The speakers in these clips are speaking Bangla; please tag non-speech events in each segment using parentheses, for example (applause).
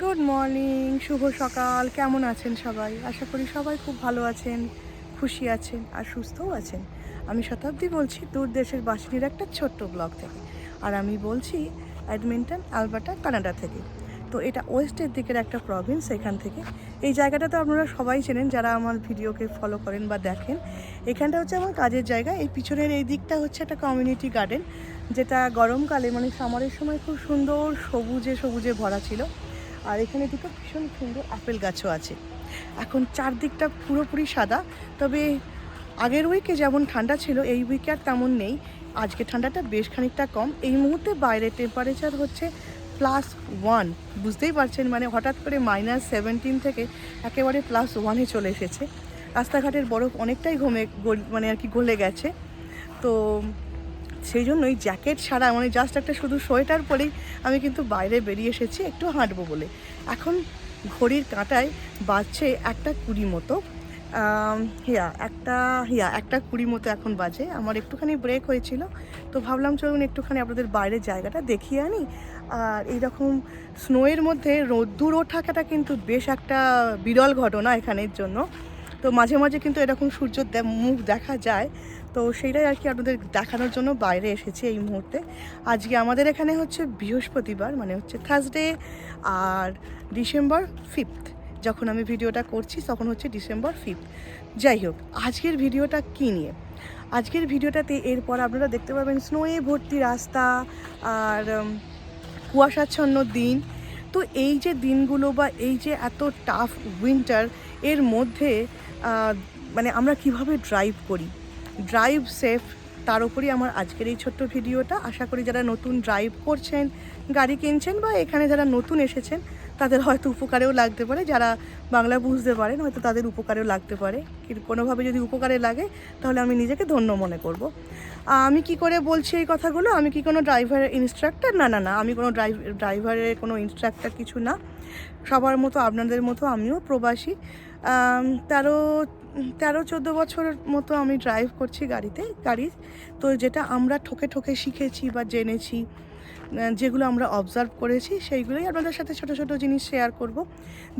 গুড মর্নিং শুভ সকাল, কেমন আছেন সবাই? আশা করি সবাই খুব ভালো আছেন, খুশি আছেন আর সুস্থও আছেন। আমি শতাব্দী বলছি দূর দেশের বাসিনীর একটা ছোট্ট ব্লগ থেকে। আর আমি বলছি অ্যাডমিন্টন আলবার্টা কানাডা থেকে। তো এটা ওয়েস্টের দিকের একটা প্রভিন্স এখান থেকে। এই জায়গাটা তো আপনারা সবাই চেনেন, যারা আমার ভিডিওকে ফলো করেন বা দেখেন। এখানটা হচ্ছে আমার কাজের জায়গা। এই পিছনের এই দিকটা হচ্ছে একটা কমিউনিটি গার্ডেন যেটা গরমকালে মানে সামারের সময় খুব সুন্দর সবুজে সবুজে ভরা ছিল। আর এখানে দুটো ভীষণ সুন্দর আপেল গাছও আছে। এখন চারদিকটা পুরোপুরি সাদা, তবে আগের উইকে যেমন ঠান্ডা ছিল, এই উইকে আর তেমন নেই। আজকে ঠান্ডাটা বেশ খানিকটা কম। এই মুহূর্তে বাইরের টেম্পারেচার হচ্ছে প্লাস ওয়ান বুঝতেই পারছেন? মানে হঠাৎ করে মাইনাস সেভেন্টিন থেকে একেবারে প্লাস ওয়ানে চলে এসেছে। রাস্তাঘাটের বরফ অনেকটাই ঘমে মানে আর কি গলে গেছে। তো সেই জন্যই জ্যাকেট ছাড়া মানে জাস্ট একটা শুধু সোয়েটার পরেই আমি কিন্তু বাইরে বেরিয়ে এসেছি একটু হাঁটবো বলে। এখন ঘড়ির কাঁটায় বাজছে একটা কুড়ি মতো। হিয়া, একটা হিয়া, একটা কুড়ি মতো এখন বাজে। আমার একটুখানি ব্রেক হয়েছিল, তো ভাবলাম চলুন একটুখানি আপনাদের বাইরের জায়গাটা দেখিয়ে আনি। আর এইরকম স্নোয়ের মধ্যে রোদ্দুর ওঠাকাটা কিন্তু বেশ একটা বিরল ঘটনা এখানের জন্য। তো মাঝে মাঝে কিন্তু এরকম সূর্য দে- মুখ দেখা যায়। তো সেইটাই আর কি আপনাদের দেখানোর জন্য বাইরে এসেছি এই মুহূর্তে। আজকে আমাদের এখানে হচ্ছে বৃহস্পতিবার মানে হচ্ছে থার্সডে আর ডিসেম্বর ফিফথ যখন আমি ভিডিওটা করছি তখন হচ্ছে ডিসেম্বর ফিফথ যাই হোক, আজকের ভিডিওটা কী নিয়ে? আজকের ভিডিওটাতে এরপর আপনারা দেখতে পাবেন স্নোয়ে ভর্তি রাস্তা আর কুয়াশাচ্ছন্ন দিন। তো এই যে দিনগুলো বা এই যে এত টাফ উইন্টার এর মধ্যে মানে আমরা কীভাবে ড্রাইভ করি? ড্রাইভ সেফ, তার উপরই আমার আজকের এই ছোট্ট ভিডিওটা। আশা করি যারা নতুন ড্রাইভ করছেন, গাড়ি কিনছেন বা এখানে যারা নতুন এসেছেন, তাদের হয়তো উপকারেও লাগতে পারে। যারা বাংলা বুঝতে পারেন, হয়তো তাদের উপকারেও লাগতে পারে। কিন্তু কোনোভাবে যদি উপকারে লাগে, তাহলে আমি নিজেকে ধন্য মনে করব। আমি কি করে বলছি এই কথাগুলো? আমি কি কোনো ড্রাইভারের ইনস্ট্রাক্টর না না না, আমি কোনো ড্রাইভ, ড্রাইভারের কোনো ইনস্ট্রাক্টর কিছু না। সবার মতো আপনাদের মতো আমিও প্রবাসী। তেরো তেরো, চোদ্দ বছর মতো আমি ড্রাইভ করছি গাড়িতে, গাড়ি। তো যেটা আমরা ঠকে ঠকে শিখেছি বা জেনেছি যেগুলো আমরা অবজার্ভ করেছি, সেইগুলোই আপনাদের সাথে ছোট ছোট জিনিস শেয়ার করব।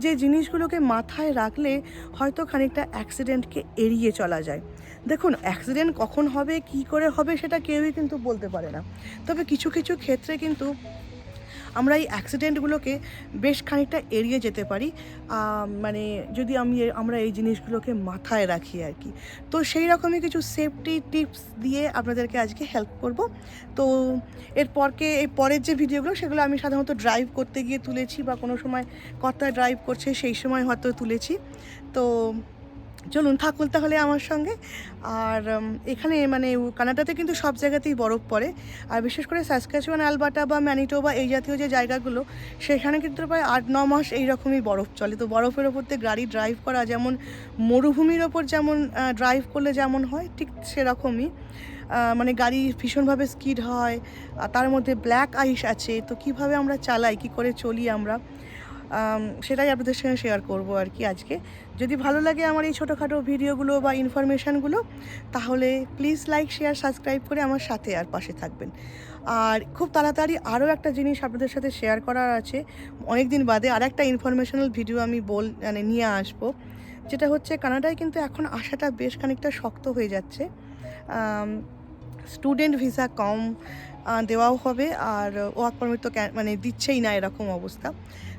যে জিনিসগুলোকে মাথায় রাখলে হয়তো খানিকটা অ্যাক্সিডেন্টকে এড়িয়ে চলা যায়। দেখুন অ্যাক্সিডেন্ট কখন হবে, কি করে হবে, সেটা কেউই কিন্তু বলতে পারে না। তবে কিছু কিছু ক্ষেত্রে কিন্তু আমরা এই অ্যাক্সিডেন্টগুলোকে বেশ খানিকটা এড়িয়ে যেতে পারি মানে যদি আমি আমরা এই জিনিসগুলোকে মাথায় রাখি আর কি। তো সেই রকমই কিছু সেফটি টিপস দিয়ে আপনাদেরকে আজকে হেল্প করব। তো এরপরকে, এই পরের যে ভিডিওগুলো সেগুলো আমি সাধারণত ড্রাইভ করতে গিয়ে তুলেছি বা কোনো সময় কর্তা ড্রাইভ করছে, সেই সময় হয়তো তুলেছি। তো চলুন থাকুন তাহলে আমার সঙ্গে। আর এখানে মানে কানাডাতে কিন্তু সব জায়গাতেই বরফ পড়ে। আর বিশেষ করে সাসকাচুয়ান আলবাটা বা ম্যানিটোবা এই জাতীয় যে জায়গাগুলো সেখানে কিন্তু প্রায় আট ন মাস এইরকমই বরফ চলে। তো বরফের ওপর দিয়ে গাড়ি ড্রাইভ করা যেমন মরুভূমির ওপর যেমন ড্রাইভ করলে যেমন হয় ঠিক সেরকমই। মানে গাড়ি ভীষণভাবে স্কিড হয় তার মধ্যে ব্ল্যাক আইস আছে। তো কীভাবে আমরা চালাই কি করে চলি আমরা? আম, সেটাই আপনাদের সঙ্গে শেয়ার করব আর কি আজকে। যদি ভালো লাগে আমার এই ছোটোখাটো ভিডিওগুলো বা ইনফরমেশানগুলো তাহলে প্লিজ লাইক শেয়ার সাবস্ক্রাইব করে আমার সাথে আর পাশে থাকবেন। আর খুব তাড়াতাড়ি আরও একটা জিনিস আপনাদের সাথে শেয়ার করার আছে। অনেক দিন বাদে আর একটা ইনফরমেশনাল ভিডিও আমি বল মানে নিয়ে আসব। যেটা হচ্ছে কানাডায় কিন্তু এখন আসাটা বেশ খানিকটা শক্ত হয়ে যাচ্ছে। স্টুডেন্ট ভিসা কম দেওয়াও হবে আর ওয়ার্ক পারমিট তো মানে দিচ্ছেই না এরকম অবস্থা।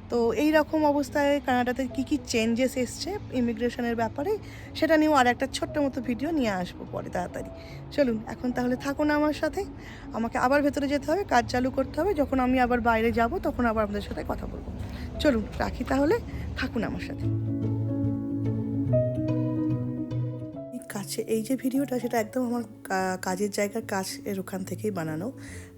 তো এই রকম অবস্থায় কানাডাতে কী কী চেঞ্জেস এসছে ইমিগ্রেশনের ব্যাপারে, সেটা নিয়েও আর একটা ছোট্ট মতো ভিডিও নিয়ে আসব পরে তাড়াতাড়ি। চলুন, এখন তাহলে থাকুন আমার সাথে। আমাকে আবার ভেতরে যেতে হবে, কাজ চালু করতে হবে। যখন আমি আবার বাইরে যাব, তখন আবার আপনাদের সাথে কথা বলব। চলুন, রাখি তাহলে। থাকুন আমার সাথে। কাছে এই যে ভিডিওটা, সেটা একদম আমার কাজের জায়গার কাজ এর ওখান থেকেই বানানো।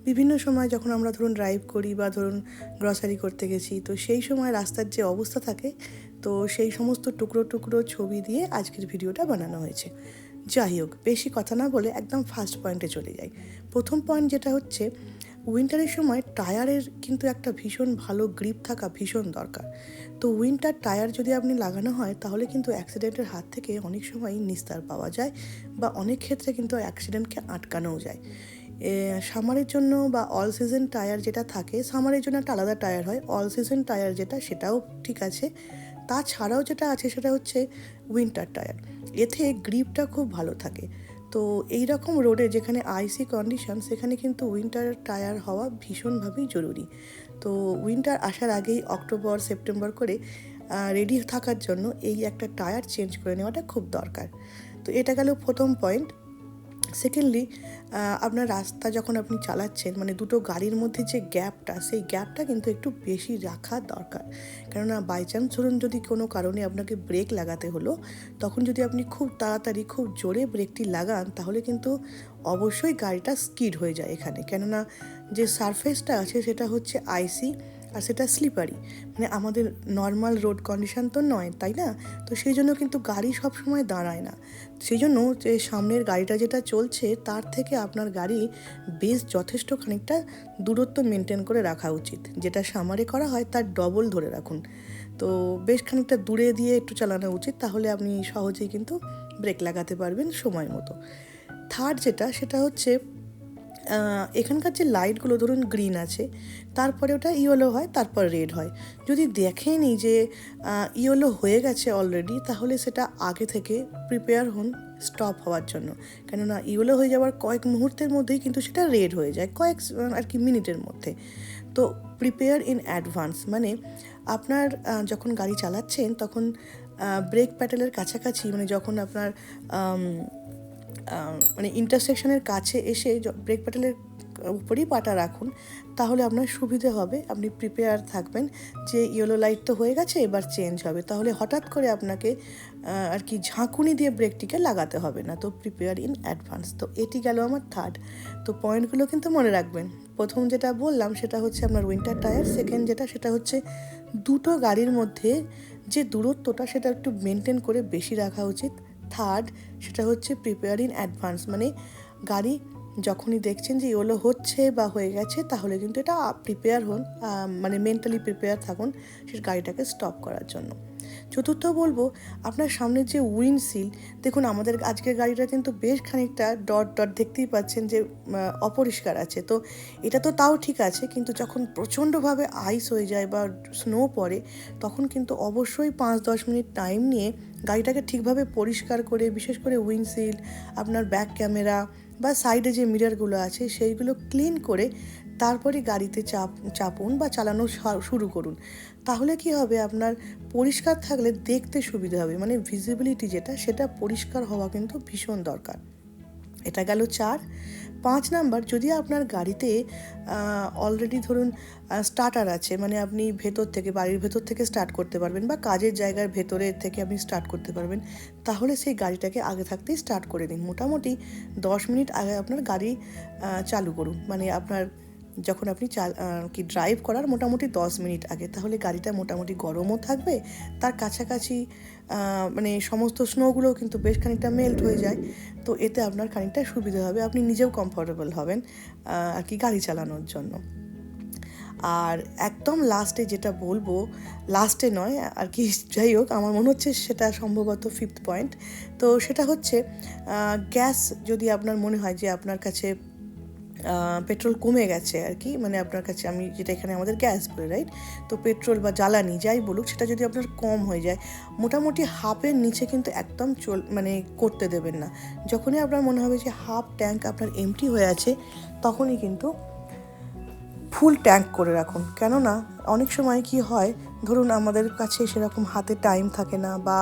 বিভিন্ন সময় যখন আমরা ধরুন ড্রাইভ করি বা ধরুন গ্রসারি করতে গেছি, তো সেই সময় রাস্তার যে অবস্থা থাকে, তো সেই সমস্ত টুকরো টুকরো ছবি দিয়ে আজকের ভিডিওটা বানানো হয়েছে। যাই হোক, বেশি কথা না বলে একদম ফার্স্ট পয়েন্টে চলে যাই। প্রথম পয়েন্ট যেটা হচ্ছে উইন্টারের সময় টায়ারের কিন্তু একটা ভীষণ ভালো গ্রিপ থাকা ভীষণ দরকার। তো উইন্টার টায়ার যদি আপনি লাগানো হয়, তাহলে কিন্তু অ্যাক্সিডেন্টের হাত থেকে অনেক সময় নিস্তার পাওয়া যায় বা অনেক ক্ষেত্রে কিন্তু অ্যাক্সিডেন্টকে আটকানোও যায়। সামারের জন্য বা অল সিজন টায়ার যেটা থাকে সামারের জন্য একটা আলাদা টায়ার হয় অল সিজন টায়ার যেটা, সেটাও ঠিক আছে। তাছাড়াও যেটা আছে, সেটা হচ্ছে উইন্টার টায়ার এতে গ্রিপটা খুব ভালো থাকে। তো এই রকম রোডে যেখানে আইসি কন্ডিশন সেখানে কিন্তু উইন্টার টায়ার হওয়া ভীষণভাবেই জরুরি। তো উইন্টার আসার আগেই অক্টোবর সেপ্টেম্বর করে রেডি থাকার জন্য এই একটা টায়ার চেঞ্জ করে নেওয়াটা খুব দরকার। তো এটা গেল প্রথম পয়েন্ট সেকেন্ডলি আপনার রাস্তা যখন আপনি চালাচ্ছেন মানে দুটো গাড়ির মধ্যে যে গ্যাপটা সেই গ্যাপটা কিন্তু একটু বেশি রাখা দরকার। কেননা বাই চান্স ধরুন যদি কোনো কারণে আপনাকে ব্রেক লাগাতে হলো, তখন যদি আপনি খুব তাড়াতাড়ি, খুব জোরে ব্রেকটি লাগান, তাহলে কিন্তু অবশ্যই গাড়িটা স্কিড হয়ে যায় এখানে। কেননা যে সারফেসটা আছে, সেটা হচ্ছে আইসি আর সেটা স্লিপারি মানে আমাদের নর্মাল রোড কন্ডিশন তো নয়, তাই না? তো সেই জন্য কিন্তু গাড়ি সব সময় দাঁড়ায় না। সেই জন্য যে সামনের গাড়িটা যেটা চলছে, তার থেকে আপনার গাড়ি বেশ যথেষ্ট খানিকটা দূরত্ব মেনটেন করে রাখা উচিত। যেটা সামারে করা হয়, তার ডবল ধরে রাখুন। তো বেশ খানিকটা দূরে দিয়ে একটু চালানো উচিত, তাহলে আপনি সহজেই কিন্তু ব্রেক লাগাতে পারবেন সময় মতো। থার্ড যেটা, সেটা হচ্ছে এখানকার যে লাইটগুলো ধরুন গ্রিন আছে, তারপরে ওটা ইয়েলো হয়, তারপর রেড হয়। যদি দেখেনি যে ইয়েলো হয়ে গেছে অলরেডি তাহলে সেটা আগে থেকে প্রিপেয়ার হন স্টপ হওয়ার জন্য। কেননা ইয়েলো হয়ে যাওয়ার কয়েক মুহূর্তের মধ্যেই কিন্তু সেটা রেড হয়ে যায়, কয়েক আর কি মিনিটের মধ্যে। তো প্রিপেয়ার ইন অ্যাডভান্স মানে আপনার যখন গাড়ি চালাচ্ছেন, তখন ব্রেক প্যাটেলের কাছাকাছি মানে যখন আপনার মানে ইন্টারসেকশনের কাছে এসে ব্রেক প্যাটেলের উপরেই পাটা রাখুন, তাহলে আপনার সুবিধে হবে। আপনি প্রিপেয়ার থাকবেন যে ইয়েলো লাইট তো হয়ে গেছে, এবার চেঞ্জ হবে। তাহলে হঠাৎ করে আপনাকে আর কি ঝাঁকুনি দিয়ে ব্রেকটিকে লাগাতে হবে না। তো প্রিপেয়ার ইন অ্যাডভান্স তো এটি গেল আমার থার্ড তো পয়েন্টগুলো কিন্তু মনে রাখবেন। প্রথম যেটা বললাম, সেটা হচ্ছে আপনার উইন্টার টায়ার সেকেন্ড যেটা, সেটা হচ্ছে দুটো গাড়ির মধ্যে যে দূরত্বটা, সেটা একটু মেনটেন করে বেশি রাখা উচিত। থার্ড সেটা হচ্ছে প্রিপেয়ার ইন অ্যাডভান্স মানে গাড়ি যখনই দেখছেন যে ইয়েলো হচ্ছে বা হয়ে গেছে, তাহলে কিন্তু এটা প্রিপেয়ার হন মানে মেন্টালি প্রিপেয়ার থাকুন সে গাড়িটাকে স্টপ করার জন্য। চতুর্থ বলব, আপনার সামনে যে উইন্ডশিল দেখুন আমাদের আজকের গাড়িটা কিন্তু বেশ খানিকটা ডট ডট দেখতেই পাচ্ছেন যে অপরিষ্কার আছে। তো এটা তো তাও ঠিক আছে, কিন্তু যখন প্রচণ্ডভাবে আইস হয়ে যায় বা স্নো পড়ে, তখন কিন্তু অবশ্যই পাঁচ দশ মিনিট টাইম নিয়ে গাড়িটাকে ঠিকভাবে পরিষ্কার করে, বিশেষ করে উইন্ডশিল্ড আপনার ব্যাক ক্যামেরা বা সাইডে যে মিররগুলো আছে, সেইগুলো ক্লিন করে তারপরে গাড়িতে চাপ, চাপুন বা চালানো শুরু করুন। তাহলে কি হবে? আপনার পরিষ্কার থাকলে দেখতে সুবিধা হবে। মানে ভিজিবিলিটি যেটা, সেটা পরিষ্কার হওয়া কিন্তু ভীষণ দরকার। এটা গেল চার। পাঁচ নাম্বার, যদি আপনার গাড়িতে অলরেডি ধরুন স্টার্টার আছে মানে আপনি ভেতর থেকে, বাড়ির ভেতর থেকে স্টার্ট করতে পারবেন বা কাজের জায়গার ভেতরে থেকে আপনি স্টার্ট করতে পারবেন, তাহলে সেই গাড়িটাকে আগে থাকতেই স্টার্ট করে দিন। মোটামুটি দশ মিনিট আগে আপনার গাড়ি চালু করুন। মানে আপনার যখন আপনি চাল কি ড্রাইভ করার মোটামুটি দশ মিনিট আগে, তাহলে গাড়িটা মোটামুটি গরমও থাকবে, তার কাছাকাছি মানে সমস্ত স্নোগুলোও কিন্তু বেশ খানিকটা মেল্ট হয়ে যায়। তো এতে আপনার খানিকটা সুবিধা হবে, আপনি নিজেও কমফোর্টেবল হবেন আর কি গাড়ি চালানোর জন্য। আর একদম লাস্টে যেটা বলব লাস্টে নয়, আর কি (laughs) যাই হোক, আমার মনে হচ্ছে সেটা সম্ভবত ফিফথ পয়েন্ট তো সেটা হচ্ছে গ্যাস যদি আপনার মনে হয় যে আপনার কাছে পেট্রোল কমে গেছে আর কি। মানে আপনার কাছে আমি যেটা এখানে আমাদের গ্যাস বলে রাইট তো পেট্রোল বা জ্বালানি যাই বলুক, সেটা যদি আপনার কম হয়ে যায়, মোটামুটি হাফের নিচে কিন্তু একদম চল মানে করতে দেবেন না। যখনই আপনার মনে হবে যে হাফ ট্যাঙ্ক আপনার এমটি হয়ে আছে, তখনই কিন্তু ফুল ট্যাঙ্ক করে রাখুন। কেননা, অনেক সময় কি হয়, ধরুন আমাদের কাছে সেরকম হাতে টাইম থাকে না বা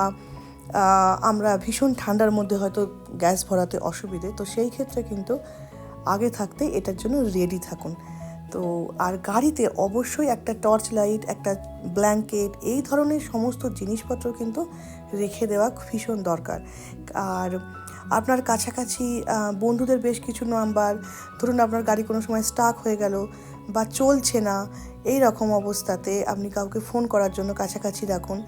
আমরা ভীষণ ঠান্ডার মধ্যে হয়তো গ্যাস ভরাতে অসুবিধে, তো সেই ক্ষেত্রে কিন্তু আগে থাকতে এটার জন্য রেডি থাকুন। তো আর গাড়িতে অবশ্যই একটা টর্চ লাইট একটা ব্ল্যাঙ্কেট এই ধরনের সমস্ত জিনিসপত্র কিন্তু রেখে দেওয়া ভীষণ দরকার। আর আপনার কাছাকাছি বন্ধুদের বেশ কিছু নাম্বার ধরুন আপনার গাড়ি কোনো সময় স্টাক হয়ে গেল বা চলছে না, এই রকম অবস্থাতে আপনি কাউকে ফোন করার জন্য কাছাকাছি রাখুন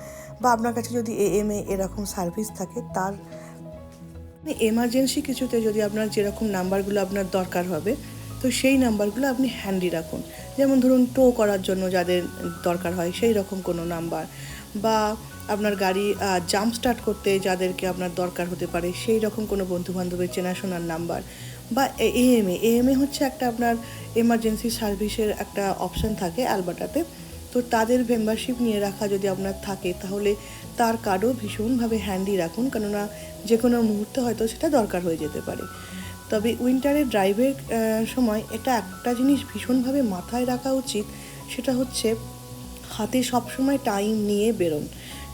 বা আপনার কাছে যদি এএমএ এরকম সার্ভিস থাকে, তার এমার্জেন্সি কিছুতে যদি আপনার যেরকম নাম্বারগুলো আপনার দরকার হবে, তো সেই নাম্বারগুলো আপনি হ্যান্ডি রাখুন। যেমন ধরুন টো করার জন্য যাদের দরকার হয়, সেই রকম কোনো নাম্বার বা আপনার গাড়ি জাম্প স্টার্ট করতে যাদেরকে আপনার দরকার হতে পারে, সেই রকম কোনো বন্ধুবান্ধবের চেনাশোনার নাম্বার বা A M A A M A হচ্ছে একটা আপনার এমার্জেন্সি সার্ভিসের একটা অপশান থাকে অ্যালবার্টাতে। তো তাদের মেম্বারশিপ নিয়ে রাখা যদি আপনার থাকে, তাহলে তার কার্ডও ভীষণভাবে হ্যান্ডি রাখুন, কেননা যে কোনো মুহূর্তে হয়তো সেটা দরকার হয়ে যেতে পারে। তবে উইন্টারে ড্রাইভের সময় এটা একটা জিনিস ভীষণভাবে মাথায় রাখা উচিত, সেটা হচ্ছে হাতে সবসময় টাইম নিয়ে বেরোন।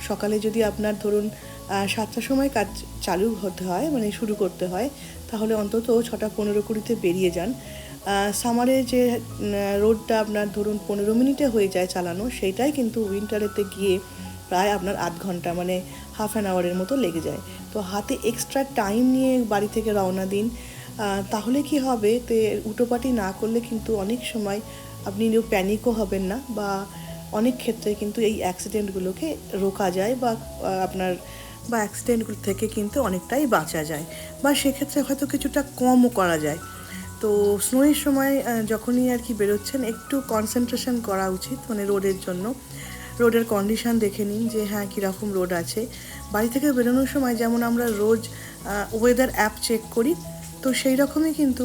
সকালে যদি আপনার ধরুন সাতটার সময় কাজ চালু হতে হয় মানে শুরু করতে হয়, তাহলে অন্তত ছটা পনেরো কুড়িতে বেরিয়ে যান। সামারে যে রোডটা আপনার ধরুন পনেরো মিনিটে হয়ে যায় চালানো, সেইটাই কিন্তু উইন্টারেতে গিয়ে প্রায় আপনার আধ ঘণ্টা মানে হাফ অ্যান আওয়ারের মতো লেগে যায়। তো হাতে এক্সট্রা টাইম নিয়ে বাড়ি থেকে রওনা দিন। তাহলে কি হবে? তে উটোপাটি না করলে কিন্তু অনেক সময় আপনি প্যানিকও হবেন না বা অনেক ক্ষেত্রে কিন্তু এই অ্যাক্সিডেন্টগুলোকে রোকা যায় বা আপনার, বা অ্যাক্সিডেন্টগুলো থেকে কিন্তু অনেকটাই বাঁচা যায়। বা সেক্ষেত্রে হয়তো কিছুটা কমও করা যায়। তো স্নোয়ের সময় যখনই আর কি বেরোচ্ছেন, একটু কনসেন্ট্রেশন করা উচিত মানে রোডের জন্য। রোডের কন্ডিশন দেখে নিন যে হ্যাঁ কীরকম রোড আছে। বাড়ি থেকে বেরোনোর সময় যেমন আমরা রোজ ওয়েদার অ্যাপ চেক করি, তো সেই রকমই কিন্তু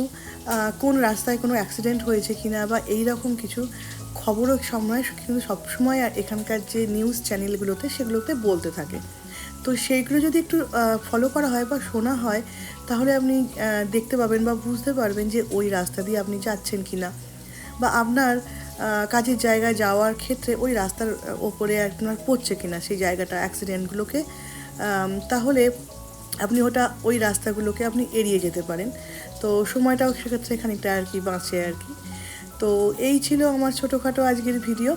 কোন রাস্তায় কোনো অ্যাক্সিডেন্ট হয়েছে কি না বা এই রকম কিছু খবরও সময়, কিন্তু সবসময় আর এখানকার যে নিউজ চ্যানেলগুলোতে সেগুলোতে বলতে থাকে। তো সেইগুলো যদি একটু ফলো করা হয় বা শোনা হয়, তাহলে আপনি দেখতে পাবেন বা বুঝতে পারবেন যে ওই রাস্তা দিয়ে আপনি যাচ্ছেন কি না বা আপনার কাজের জায়গায় যাওয়ার ক্ষেত্রে ওই রাস্তার ওপরে আপনার পড়ছে কিনা সেই জায়গাটা অ্যাক্সিডেন্টগুলোকে তাহলে আপনি ওটা, ওই রাস্তাগুলোকে আপনি এড়িয়ে যেতে পারেন। তো সময়টাও সেক্ষেত্রে খানিকটা আর কি বাঁচে আর কি। তো এই ছিল আমার ছোটোখাটো আজকের ভিডিও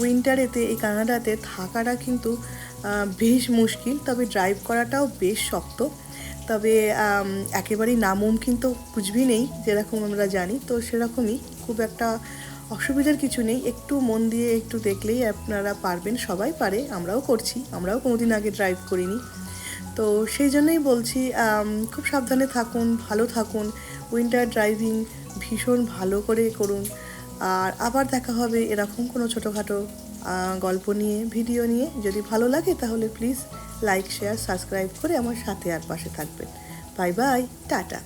উইন্টারেতে এই কানাডাতে থাকাটা কিন্তু বেশ মুশকিল, তবে ড্রাইভ করাটাও বেশ শক্ত। তবে একেবারেই নামুমকিন তো কুচবি নেই, যেরকম আমরা জানি। তো সেরকমই খুব একটা অসুবিধার কিছু নেই। একটু মন দিয়ে একটু দেখলেই আপনারা পারবেন, সবাই পারে, আমরাও করছি, আমরাও কোনোদিন আগে ড্রাইভ করিনি। তো সেই জন্যই বলছি খুব সাবধানে থাকুন, ভালো থাকুন উইন্টার ড্রাইভিং ভীষণ ভালো করে করুন। আর আবার দেখা হবে এরকম কোনো ছোটোখাটো গল্প নিয়ে, ভিডিও নিয়ে যদি ভালো লাগে তাহলে প্লিজ লাইক শেয়ার সাবস্ক্রাইব করে আমার সাথে আর পাশে থাকবেন। Bye bye tata.